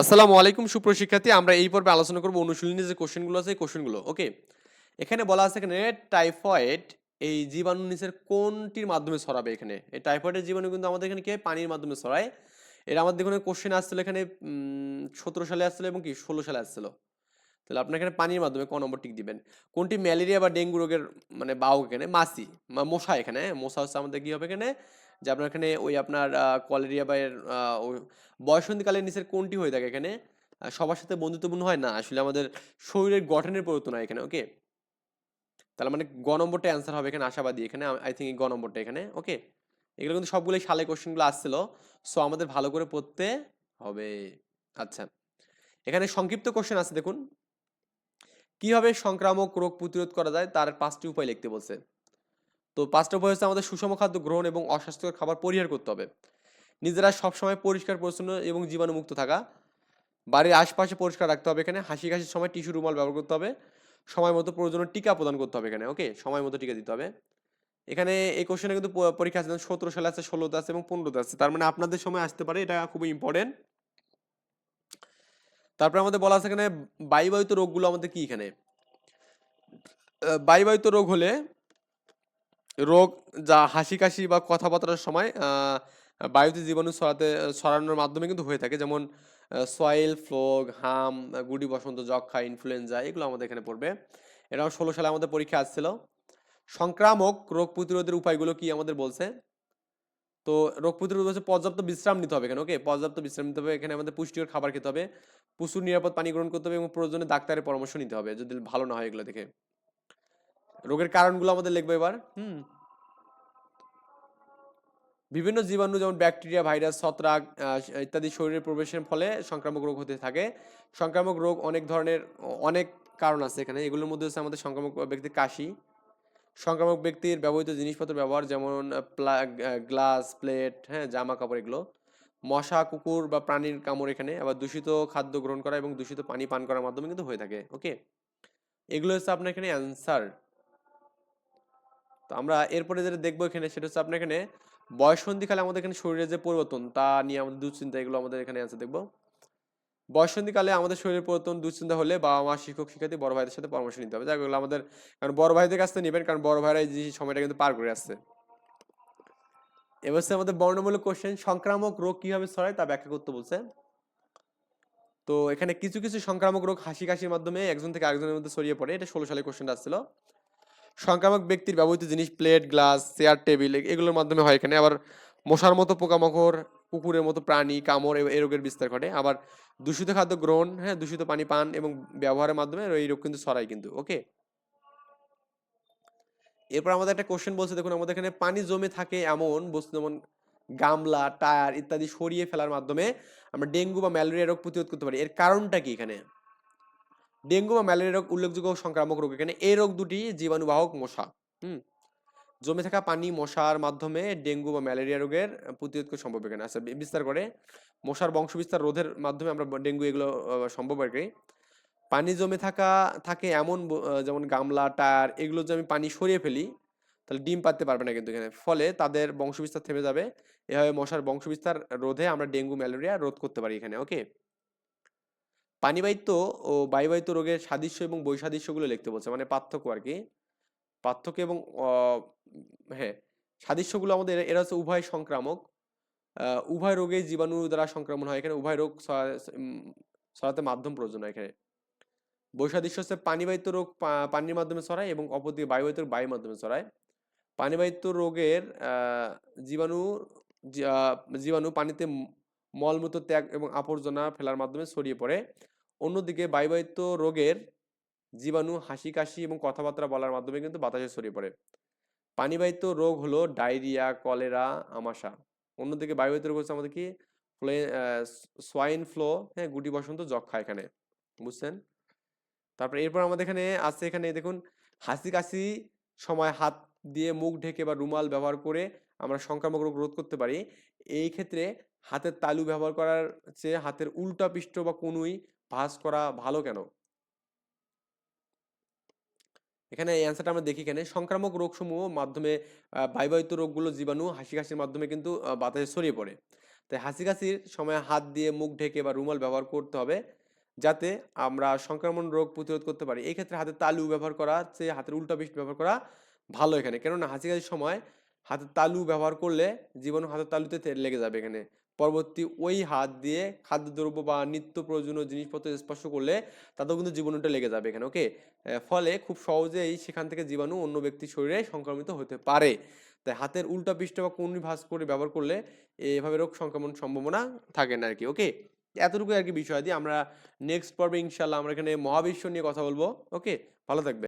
আসসালামু আলাইকুম সুপ্রশিক্ষার্থী আমরা এই পর্বে আলোচনা করব অনুশীলনী যে কোশ্চেনগুলো আছে, এই কোশ্চেনগুলো, ওকে? এখানে বলা আছে এখানে টাইফয়েড এই জীবাণু নিচের কোনটির মাধ্যমে ছড়াবে এখানে? এই টাইফয়েডের জীবাণু কিন্তু আমাদের এখানে কি? পানির মাধ্যমে ছড়ায়। এটা আমাদের এখানে কোশ্চেন আসছিল এখানে সতেরো সালে আসছিল এবং কি, ষোলো সালে আসছিল। তাহলে আপনার এখানে পানির মাধ্যমে ক নম্বর টিক দিবেন? কোনটি ম্যালেরিয়া বা ডেঙ্গু রোগের মানে বাহক এখানে? মাসি মশা এখানে? মশা হচ্ছে আমাদের কী হবে এখানে? যে আপনার এখানে ওই আপনার কলেরিয়া বা এর বয়সন্ধিকালের নিচের কোনটি হয়ে থাকে এখানে? সবার সাথে বন্ধুত্বপূর্ণ হয়? না, আসলে আমাদের শরীরের গঠনের পরিবর্তন হয় এখানে ওকে তাহলে মানে গ নম্বরটা অ্যান্সার হবে এখানে, আশাবাদী এখানে আই থিঙ্ক গ নম্বরটা এখানে ওকে এগুলো কিন্তু সবগুলোই সালে কোশ্চেনগুলো আসছিল সো আমাদের ভালো করে পড়তে হবে। আচ্ছা এখানে সংক্ষিপ্ত কোশ্চেন আছে, দেখুন। কীভাবে সংক্রামক রোগ প্রতিরোধ করা যায়? তার পাঁচটি উপায় লিখতে বলছে। তো পাঁচটা উপায় হচ্ছে আমাদের সুষম খাদ্য গ্রহণ এবং অস্বাস্থ্যকর খাবার পরিহার করতে হবে। নিজেরা সবসময় পরিষ্কার, পরিচ্ছন্ন এবং জীবাণুমুক্ত থাকা। বাড়ির আশপাশে পরিষ্কার রাখতে হবে এখানে। হাসি কাশির সময় টিস্যু রুমাল ব্যবহার করতে হবে। সময় মতো প্রয়োজনীয় টিকা প্রদান করতে হবে এখানে, ওকে? সময় মতো টিকা দিতে হবে। এখানে এই কোশ্চেনে কিন্তু পরীক্ষা আছে সতেরো সালে আছে ষোলোতে আছে এবং পনেরোতে আছে। তার মানে আপনাদের সময় আসতে পারে, এটা খুবই ইম্পর্টেন্ট তারপরে আমাদের বলা আছে এখানে বায়ুবাহিত রোগগুলো আমাদের কি এখানে? বায়ুবাহিত রোগ হলে রোগ যা হাসি কাশি বা কথাবার্তার সময় বায়ুতে জীবাণু ছড়াতে, ছড়ানোর মাধ্যমে কিন্তু হয়ে থাকে। যেমন সয়েল ফ্লোগ, হাম, গুডি বসন্ত যক্ষা ইনফ্লুয়েঞ্জা, এগুলো আমাদের এখানে পড়বে। এটাও ষোলো সালে আমাদের পরীক্ষা আসছিল। সংক্রামক রোগ প্রতিরোধের উপায়গুলো কি আমাদের বলছে? তো রোগ প্রতিরোধ হচ্ছে পর্যাপ্ত বিশ্রাম নিতে হবে এখানে ওকে পর্যাপ্ত বিশ্রাম নিতে হবে। এখানে আমাদের পুষ্টিকর খাবার খেতে হবে। প্রচুর নিরাপদ পানি গ্রহণ করতে হবে এবং প্রয়োজনে ডাক্তারের পরামর্শ নিতে হবে যদি ভালো না হয় এগুলো দেখে। রোগের কারণগুলো আমাদের লিখব এবার। হুম। বিভিন্ন জীবাণু যেমন ব্যাকটেরিয়া ভাইরাস ছত্রাক ইত্যাদি শরীরে প্রবেশের ফলে সংক্রামক রোগ হতে থাকে। সংক্রামক রোগ অনেক ধরনের অনেক কারণ আছে এখানে। এগুলোর মধ্যে হচ্ছে আমাদের সংক্রামক ব্যক্তির কাশি। সংক্রামক ব্যক্তির ব্যবহৃত জিনিসপত্র ব্যবহার যেমন গ্লাস প্লেট হ্যাঁ জামা কাপড় এগুলো। মশা কুকুর বা প্রাণীর কামড় এখানে। আবার দূষিত খাদ্য গ্রহণ করা এবং দূষিত পানি পান করার মাধ্যমে কিন্তু হয়ে থাকে ওকে? এগুলো হচ্ছে আপনার এখানে অ্যান্সার। তো আমরা এরপরে যেটা দেখব এখানে, সেটা হচ্ছে আপনার এখানে বয়সন্ধিকালে আমাদের এখানে শরীরের যে পরিবর্তন, তা নিয়ে আমাদের দুশ্চিন্তা, এগুলো আমাদের এখানে আছে, দেখব। বয়সন্ধিকালে আমাদের শরীরের পরিবর্তন, দুশ্চিন্তা হলে বাবা মা, শিক্ষক, শিক্ষার্থী, বড় ভাইদের সাথে পরামর্শ নিতে হবে। যাক আমাদের, কারণ বড় ভাইদের কাছ থেকে নেবেন, কারণ বড় ভাইরা এই সময়টা কিন্তু পার করে আসছে। এবার আমাদের বর্ণমূলক কোশ্চেন সংক্রামক রোগ কীভাবে ছড়ায় তা ব্যাখ্যা করতে বলছে। তো এখানে কিছু কিছু সংক্রামক রোগ হাসি, কাশির মাধ্যমে একজন থেকে আরেকজনের মধ্যে ছড়িয়ে পড়ে। এটা ষোলো সালে কোশ্চেনটা আসছিল। সংক্রামক ব্যক্তির ব্যবহৃত জিনিস, প্লেট, গ্লাস, চেয়ার, টেবিল এগুলোর মাধ্যমে হয় এখানে। আবার মশার মতো পোকামাকড়, কুকুরের মতো প্রাণী, কামড় এই রোগের বিস্তার ঘটে। আবার দূষিত খাদ্য গ্রহণ হ্যাঁ দূষিত পানি পান এবং ব্যবহারের মাধ্যমে এই রোগ কিন্তু ছড়ায় কিন্তু, ওকে? এরপর আমাদের একটা কোশ্চেন বলছে, দেখুন, আমাদের এখানে পানি জমে থাকে এমন বস্তু যেমন গামলা, টায়ার ইত্যাদি সরিয়ে ফেলার মাধ্যমে আমরা ডেঙ্গু বা ম্যালেরিয়া রোগ প্রতিরোধ করতে পারি। এর কারণটা কি এখানে? ডেঙ্গু বা ম্যালেরিয়া রোগ উল্লেখযোগ্য সংক্রামক রোগ। এখানে এই রোগ দুটি, জীবাণুবাহক মশা, হুম? জমে থাকা পানি মশার মাধ্যমে ডেঙ্গু বা ম্যালেরিয়া রোগের প্রতিরোধ করা সম্ভব এখানে। আচ্ছা বিস্তার করে, মশার বংশ বিস্তার রোধের মাধ্যমে আমরা ডেঙ্গু এগুলো সম্ভব আর কি। পানি জমে থাকা, থাকে এমন যেমন গামলা, টায়ার, এগুলো যদি আমি পানি সরিয়ে ফেলি, তাহলে ডিম পাততে পারবে না কিন্তু এখানে। ফলে তাদের বংশবিস্তার থেমে যাবে। এভাবে মশার বংশবিস্তার রোধে আমরা ডেঙ্গু, ম্যালেরিয়া রোধ করতে পারি এখানে, ওকে? পানিবাহিত ও বায়ুবাহিত রোগের সাদৃশ্য এবং বৈসাদৃশ্যগুলো লিখতে বলছে মানে পার্থক্য আর কি। পার্থক্য এবং হ্যাঁ সাদৃশ্যগুলো আমাদের, এরা হচ্ছে উভয় সংক্রামক। উভয় রোগে জীবাণু দ্বারা সংক্রমণ হয়। এখানে উভয় রোগ ছড়া- ছড়াতে মাধ্যম প্রয়োজন হয় এখানে। বৈসাদৃশ্য হচ্ছে পানিবাহিত রোগ পানির মাধ্যমে ছড়ায় এবং অপরদিকে বায়ুবাহিত রোগ বায়ুর মাধ্যমে ছড়ায়। পানিবাহিত রোগের জীবাণু জীবাণু পানিতে মলমূত্র ত্যাগ এবং আবর্জনা ফেলার মাধ্যমে ছড়িয়ে পড়ে। অন্যদিকে বায়ুবাহিত রোগের জীবাণু হাসি কাশি এবং কথাবার্তা বলার মাধ্যমে কিন্তু বাতাসে ছড়িয়ে পড়ে। পানিবাহিত রোগ হলো ডায়রিয়া, কলেরা, আমাশা। অন্যদিকে বায়ুবাহিত রোগ হচ্ছে আমাদের কি? সোয়াইন ফ্লো হ্যাঁ গুটি বসন্ত যক্ষা এখানে। বুঝছেন? তারপরে এরপর আমাদের এখানে আছে এখানে, দেখুন হাসি কাশি সময় হাত দিয়ে মুখ ঢেকে বা রুমাল ব্যবহার করে আমরা সংক্রামক রোগ রোধ করতে পারি। এই ক্ষেত্রে হাতের তালু ব্যবহার করার চেয়ে হাতের উল্টা পৃষ্ঠ বা কনুই ভাঁজ করা ভালো কেন? এখানে এই অ্যান্সারটা আমরা দেখি এখানে, সংক্রামক রোগসমূহ মাধ্যমে বায়ুবাহিত রোগগুলো জীবাণু হাসি কাশির মাধ্যমে কিন্তু বাতাসে ছড়িয়ে পড়ে। তাই হাসি কাশির সময় হাত দিয়ে মুখ ঢেকে বা রুমাল ব্যবহার করতে হবে, যাতে আমরা সংক্রমণ রোগ প্রতিরোধ করতে পারি। এই ক্ষেত্রে হাতের তালু ব্যবহার করা চেয়ে হাতের উল্টা পিঠ ব্যবহার করা ভালো এখানে। কেননা হাসি কাশির সময় হাতের তালু ব্যবহার করলে জীবাণু হাতের তালুতে লেগে যাবে এখানে। পরবর্তী ওই হাত দিয়ে খাদ্যদ্রব্য বা নিত্য প্রয়োজনীয় জিনিসপত্র স্পর্শ করলে তাতেও কিন্তু জীবাণুটা লেগে যাবে এখানে ওকে ফলে খুব সহজেই সেখান থেকে জীবাণু অন্য ব্যক্তির শরীরে সংক্রমিত হতে পারে। তাই হাতের উল্টা পৃষ্ঠ বা কোনি ভাঁজ করে ব্যবহার করলে এভাবে রোগ সংক্রমণ সম্ভাবনা থাকে না আর কি ওকে এতটুকু আর কি বিষয় দিয়ে আমরা নেক্সট পর্বে ইনশাল্লাহ আমরা এখানে মহাবিশ্ব নিয়ে কথা বলব ওকে ভালো থাকবে